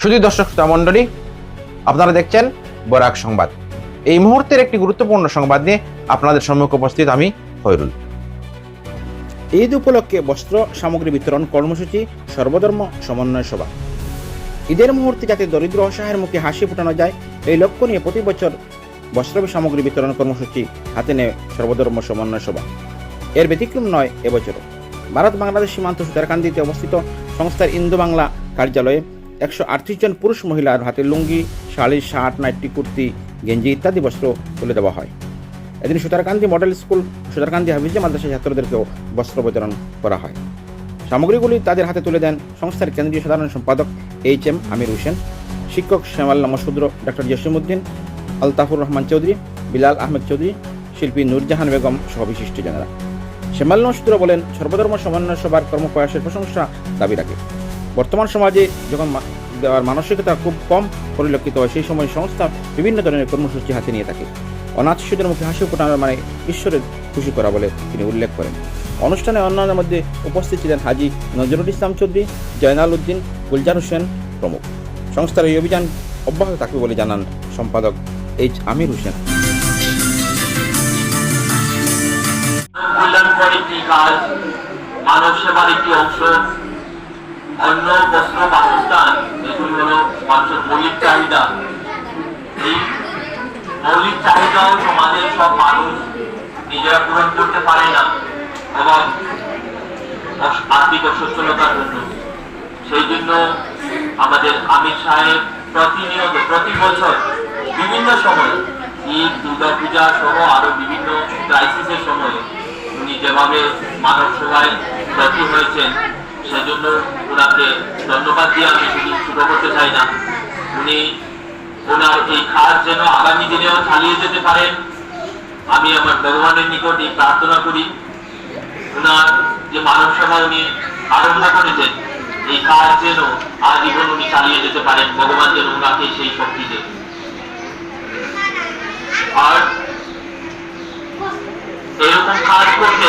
শুধু দর্শক শ্রোতা মণ্ডলী, আপনারা দেখছেন বরাক সংবাদ। এই মুহূর্তের একটি গুরুত্বপূর্ণ সংবাদ নিয়ে আপনাদের সম্মুখে উপস্থিত আমি খৈরুল ঈদ উপলক্ষে বস্ত্র সামগ্রী বিতরণ কর্মসূচি সর্বধর্ম সমন্বয় সভা। ঈদের মুহূর্তে যাতে দরিদ্র অসহায়ের মুখে হাসি ফোটানো যায়, এই লক্ষ্য নিয়ে প্রতি বছর বস্ত্র সামগ্রী বিতরণ কর্মসূচি হাতে নেয় সর্বধর্ম সমন্বয় সভা। এর ব্যতিক্রম নয় এবছরও। ভারত বাংলাদেশ সীমান্ত সুতারকান্দিতে অবস্থিত সংস্থার ইন্দো বাংলা কার্যালয়ে একশো আটত্রিশ জন পুরুষ মহিলার হাতে লুঙ্গি শাড়ি শার্ট, নাইটি, কুর্তি, গেঞ্জি ইত্যাদি বস্ত্র তুলে দেওয়া হয়। এদিন সুতারকান্দি মডেল স্কুল, সুতারকান্দি হাফিজে মাদ্রাসা ছাত্রদেরকেও বস্ত্র বিতরণ করা হয়। সামগ্রীগুলি তাদের হাতে তুলে দেন সংস্থার কেন্দ্রীয় সাধারণ সম্পাদক এইচ এম আমির হোসেন, শিক্ষক শ্যামাল মসুদ্র ডক্টর জসিমুদ্দিন আলতাফুর রহমান চৌধুরী, বিলাল আহমেদ চৌধুরী, শিল্পী নূরজাহান বেগম সহ বিশিষ্টজনেরা শ্যামাল নসুদ্র বলেন, সর্বধর্ম সমন্বয় সভার কর্মপ্রয়াসের প্রশংসা দাবি রাখে বর্তমান সমাজে যখন মানসিকতা খুব কম পরিলক্ষিত হয়, সেই সময় সংস্থা বিভিন্ন ধরনের কর্মসূচি হাতে নিয়ে থাকে। অনাথ শিশুদের মুখে হাসি ফোটানোর মানে ঈশ্বরের খুশি করা বলে তিনি উল্লেখ করেন। অনুষ্ঠানে অন্যান্যের মধ্যে উপস্থিত ছিলেন হাজি নজরুল ইসলাম চৌধুরী, জয়নাল উদ্দিন, গুলজার হোসেন প্রমুখ। সংস্থার এই অভিযান অব্যাহত থাকবে বলে জানান সম্পাদক এইচ আমির হোসেন। অন্য বস্ত্র বাসস্থান এগুলি হলো মানুষের মৌলিক চাহিদা। এই মৌলিক চাহিদাও সমাজের সব মানুষ নিজেরা পূরণ করতে পারে না এবং আর্থিক অসচ্ছলতার জন্য। সেই জন্য আমাদের আমির সাহেব প্রতিনিয়ত, প্রতি বছর বিভিন্ন সময় ঈদ দুর্গা পূজা সহ আরও বিভিন্ন ক্রাইসিসের সময় উনি যেভাবে মানব সেবায় ব্রতী হয়েছেন সেজন্য ওনাকে ধন্যবাদ দিয়ে আমি শুরু করতে চাই না। উনি ওনার এই কাজ যেন আগামী দিনেও চালিয়ে যেতে পারেন আমি আমার ভগবানের নিকট এই প্রার্থনা করি। ওনার যে মানব সেবা উনি আরম্ভ করেছেন, এই কাজ যেন আজীবন উনি চালিয়ে যেতে পারেন, ভগবান যেন ওনাকে সেই শক্তি দেন। আর এরকম কাজ করতে